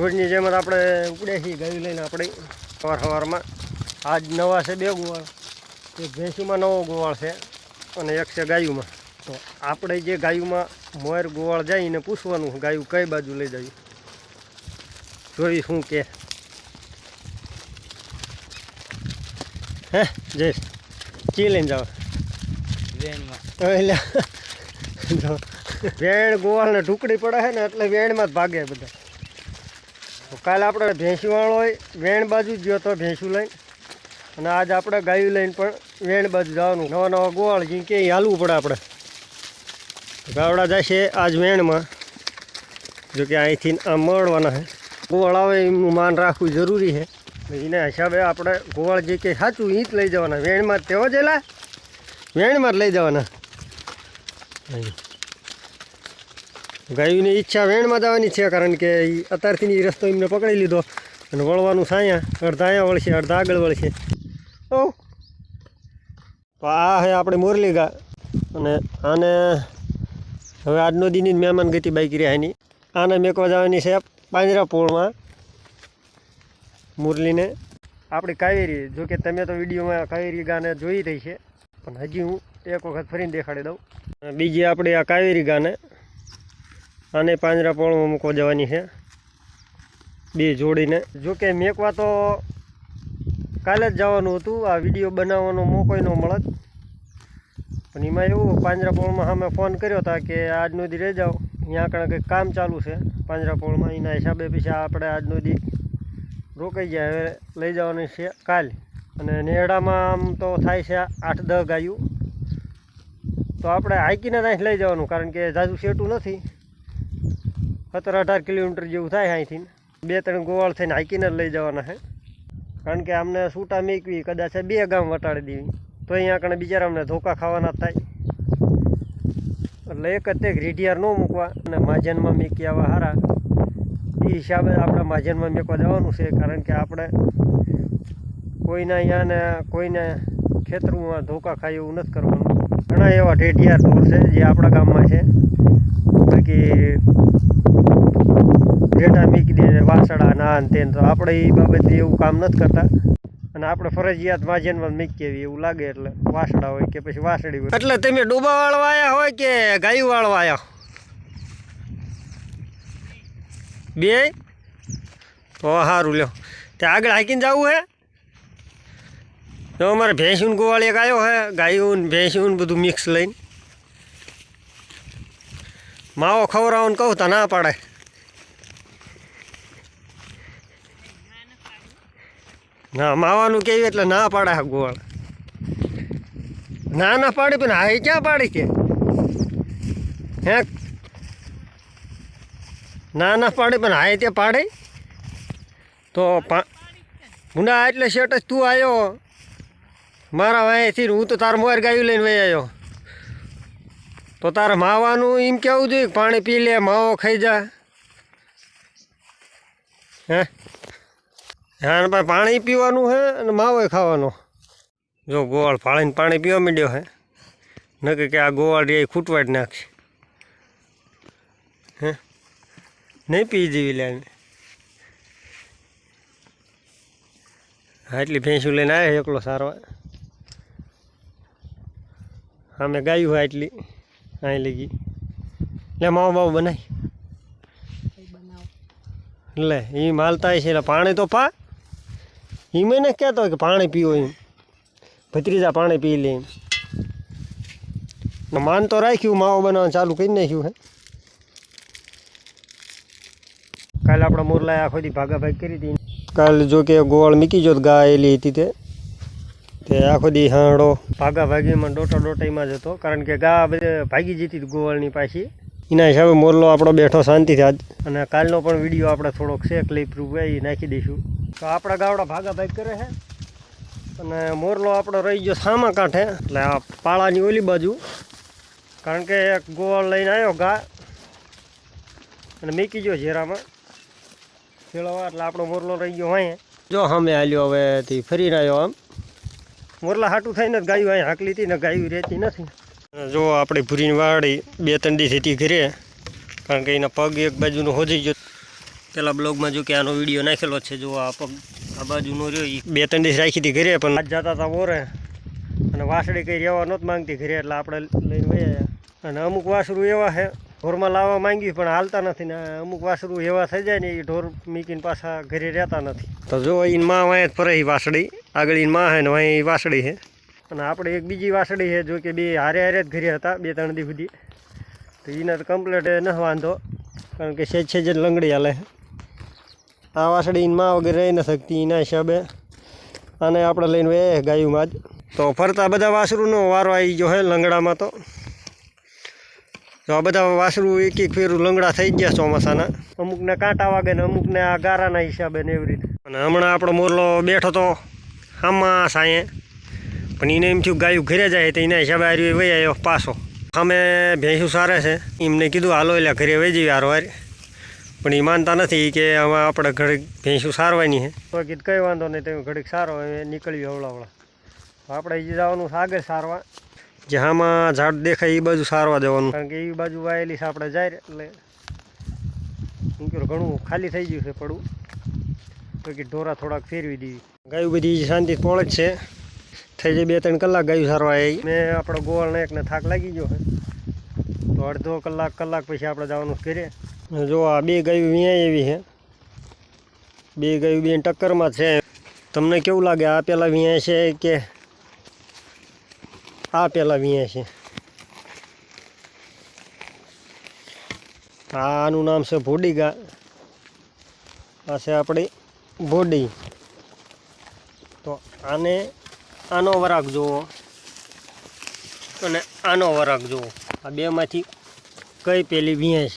રોજની જેમ જ આપણે ઉપડે છીએ ગાયું લઈને આપણે સવાર સવારમાં. આજ નવા છે બે ગોવાળ. એક ભેંસીમાં નવો ગોવાળ છે અને એક છે ગાયુંમાં. તો આપણે જે ગાયુંમાં મોર ગોવાળ જઈને પૂછવાનું ગાયું કઈ બાજુ લઈ જાય? જોઈ શું કે. હે જઈશ ચી લઈને જાવ? વેનમાં એટલે જો. વેણ ગોવાળને ઢુકડી પડે છે ને એટલે વેણમાં જ ભાગે બધા. તો કાલે આપણે ભેંસું વાળો હોય વેણ બાજુ ગયો તો ભેંસું લઈને. અને આજ આપણે ગાયું લઈને પણ વેણ બાજુ જવાનું. નવા નવા ગોવાળ જે કે ઈ હાલવું પડે આપણે. ગાવડા જશે આજ વેણમાં. જો કે અહીંથી આમ મળવાના છે. ગોવાળ આવે એમનું માન રાખવું જરૂરી છે. એના હિસાબે આપણે ગોવાળ જે કંઈ સાચું એ જ લઈ જવાના. વેણમાં તેવો જ એલા? વેણમાં જ લઈ જવાના. ગાયોની ઈચ્છા વેણમાં જવાની છે, કારણ કે એ અત્યારથી રસ્તો એમને પકડી લીધો. અને વળવાનું સાયા અડધા અહીંયા વળશે, અડધા આગળ વળશે. તો આ છે આપણે મુરલી ગા. અને આને હવે આજનો દીની મહેમાન ગતિ બાઈક રહ્યા એની આને મેકવા જવાની છે પાંજરા પોળમાં મુરલીને. આપણી કાવેરી, જો કે તમે તો વિડીયોમાં કાવેરી ગાને જોઈ રહી છે. પણ હજી હું એક વખત ફરીને દેખાડી દઉં. બીજી આપણી આ કાવેરી ગાને આને પાંજરા પોળમાં મૂકવા જવાની છે. બે જોડીને. જો કે મેકવા તો કાલે જ જવાનું હતું. આ વીડિયો બનાવવાનો મોકો ન મળત. પણ એમાં એવું પાંજરાપોળમાં સામે ફોન કર્યો હતા કે આજનો દી રહી જાઓ. અહીંયા આગળ કંઈક કામ ચાલુ છે પાંજરાપોળમાં એના હિસાબે પછી આપણે આજનો દી રોકાઈ જાય હવે લઈ જવાની છે કાલ. અને નેડામાં આમ તો થાય છે આઠ દહ ગાયું. તો આપણે હાઈકીને ત્યાં લઈ જવાનું. કારણ કે જાજુ સેટું નથી. સત્તર અઢાર કિલોમીટર જેવું થાય અહીંથી. બે ત્રણ ગોવાળ થઈને હાઈકીને લઈ જવાના છે. કારણ કે અમને સૂટા મેકવી, કદાચ બે ગામ વટાડી દેવી. તો અહીંયા કણે બિચારા અમને ધોકા ખાવાના થાય. એટલે એક જ રેઢિયાર ન મૂકવા અને માજનમાં મેકી આવા હારા. એ હિસાબે આપણે માજનમાં મેકવા જવાનું છે, કારણ કે આપણે કોઈના અહીંયા ને કોઈને ખેતરમાં ધોકા ખાય એવું નથી કરવાનું. ઘણા એવા ઢેઢિયાર ઢોર છે જે આપણા ગામમાં છે. બાકી ડેટા મૂકી દે વાસડા ના ને તેને તો આપણે એ બાબતે એવું કામ નથી કરતા. અને આપણે ફરજિયાત વાજનમાં મૂકી એવી એવું લાગે એટલે વાસડા હોય કે પછી વાસળી હોય. એટલે તમે ડૂબા વાળવા આવ્યા હોય કે ગાયું વાળવા આવ્યા બે? તો સારું લ્યો. તે આગળ હાકીને જવું હે? તો અમારે ભેંસું ગોવાળ એક આવ્યો હે ગાયું ને ભેંસું ને બધું મિક્સ લઈને. માવો ખવડાવવાનું કહું તો ના પાડે. ના, માવાનું કેવી એટલે ના પાડે ગોળ. ના ના પાડે, પણ હાઈ ક્યાં પાડી છે હે? ના ના પાડે, પણ હા તે પાડે? તો મુંડા એટલે શેટ તું આવ્યો મારા વાંહેથી હું તો તાર મોર ગાયું લઈને વહી આવ્યો તો તારે માવાનું એમ કેવું જોઈએ પાણી પી લે, માવો ખાઈ જા? હે? હા ભાઈ પાણી પીવાનું હે અને માવો ખાવાનો. જો ગોવાળ ફાળીને પાણી પીવા માંડ્યો હે. નક્કી કે આ ગોવાળ રે ખૂટવા જ નાખશે. હે? નહીં પી જેવી લે હા, એટલી ભેંસું લઈને આવ્યા એકલો સારો. અમે ગાયું હોય એટલી અહીં લઈ ગઈ. લે, માવો બાવો બનાવી લે એ માલતા છે એટલે પાણી તો પા. એ મને કહેતો કે પાણી પીવો એમ. ભત્રીજા પાણી પી લે એમ. માન તો રાખ્યું, માવો બનાવવાનું ચાલુ કરી નાખ્યું હે. કાલે આપણે મોરલાએ આખો દી ભાગાભાગ કરી હતી કાલે જો કે ગોળ મૂકી જો ગાયેલી હતી તે. તે આખો દી હાંડો. ભાગાભાગીમાં ડોટા ડોટાઈમાં જ હતો. કારણ કે ગા બધે ભાગી જતી હતી ગોવાળની પાછી. એના હિસાબે મોરલો આપણો બેઠો શાંતિથી આજ. અને કાલનો પણ વીડિયો આપણે થોડોક છે ક્લિપ રૂપે એ નાખી દઈશું. તો આપણા ગાવડા ભાગા ભાગ કરે છે. અને મોરલો આપણો રહી ગયો સામા કાંઠે એટલે આ પાળાની ઓલી બાજુ. કારણ કે એક ગોવાળ લઈને આવ્યો ગા. અને મૂકી ગયો ઝેરામાં. ખેડવા એટલે આપણો મોરલો રહી ગયો હોય જો સામે હાલ્યો હવેથી ફરીને આવ્યો આમ. મોરલા હાટું થઈને જ ગાયું, અહીં હાકલી હતી ને ગાયું રહેતી નથી. જો આપણી ભૂરીની વાડી બે ત્રણ દી હતી ઘરે, કારણ કે એના પગ એક બાજુનો હોજી ગયો. પેલા બ્લોગમાં જો કે આનો વીડિયો નાખેલો છે, જો આ પગ આ બાજુનો રહ્યો એ બે ત્રણ દિવસ રાખી હતી ઘરે, પણ આજ જતા હતા ઓરે અને વાસળી કંઈ રહેવા નહોતી માંગતી ઘરે, એટલે આપણે લઈને વયા અને અમુક વાસરું એવા છે ઢોરમાં લાવવા માંગ્યું પણ હાલતા નથી ને અમુક વાસરું એવા થઈ જાય ને એ ઢોર મીકીને પાછા ઘરે રહેતા નથી. તો જો એની માં વાંય જ ફરે ઈ વાસળી. આગળ એની માં હે ને વાંય એ વાસળી છે અને આપણે એક બીજી વાસળી છે જો કે બે હારે હારે જ ઘરે હતા બે ત્રણ દી સુધી. તો એને તો કમ્પ્લેટ ન વાંધો કારણ કે સેજ સેજ જ લંગડી હાલે આ વાસળી એની માં વગેરે રહી ન શકતી એના હિસાબે. અને આપણે લઈને વે ગાયુંમાં જ. તો ફરતા બધા વાસરુંનો વારો આવી ગયો હે લંગડામાં તો. તો આ બધા વાસરું એક એક ફેરું લંગડા થઈ ગયા ચોમાસાના. અમુકને કાંટા વાગે ને અમુકને આ ગારાના હિસાબે ને એવી રીતે. અને હમણાં આપણો મોરલો બેઠો તો આમાં સાંયે પણ એને એમ થયું ગાયું ઘરે જાય તો એના હિસાબે આર્યું વહી આવ્યો પાછો. અમે ભેંસું સારે છે. એમને કીધું, હાલો એટલે ઘરે વહી જઈએ હારો હારી. પણ એ માનતા નથી કે હવે આપણે ઘડીક ભેંસું સારવાની છે. તો કીધું, કંઈ વાંધો નહીં, તમે ઘડીક સારો નીકળ્યું હવળાવળા આપણે એ જવાનું સાગર સારવા. જ્યાંમાં ઝાડ દેખાય એ બાજુ સારવા દેવાનું. કારણ કે એ બાજુ વાયેલી છે આપણે જાય એટલે કહ્યું ઘણું ખાલી થઈ ગયું છે પડવું. તો કે ઢોરા થોડાક ફેરવી દીધી ગાયું બધી શાંતિ પોળે જ છે. થઈ જાય બે ત્રણ કલાક ગાયું સારવા એ. મેં આપણો ગોવાળને એકને થાક લાગી ગયો છે. તો અડધો કલાક કલાક પછી આપણે જવાનું ફેરે જો આ બે ગાયું અહીંયા એવી છે. બે ગાયું બે ટક્કરમાં છે. તમને કેવું લાગે? આ પેલા વિયા છે કે આ પેલા વિયા છે. આનું નામ છે ભોડીગા. આ છે આપણી ભોડી. તો આને આનો વરાક જુઓ. અને આનો વરાક જુઓ. આ બેમાંથી કઈ પેલી વિયા છે?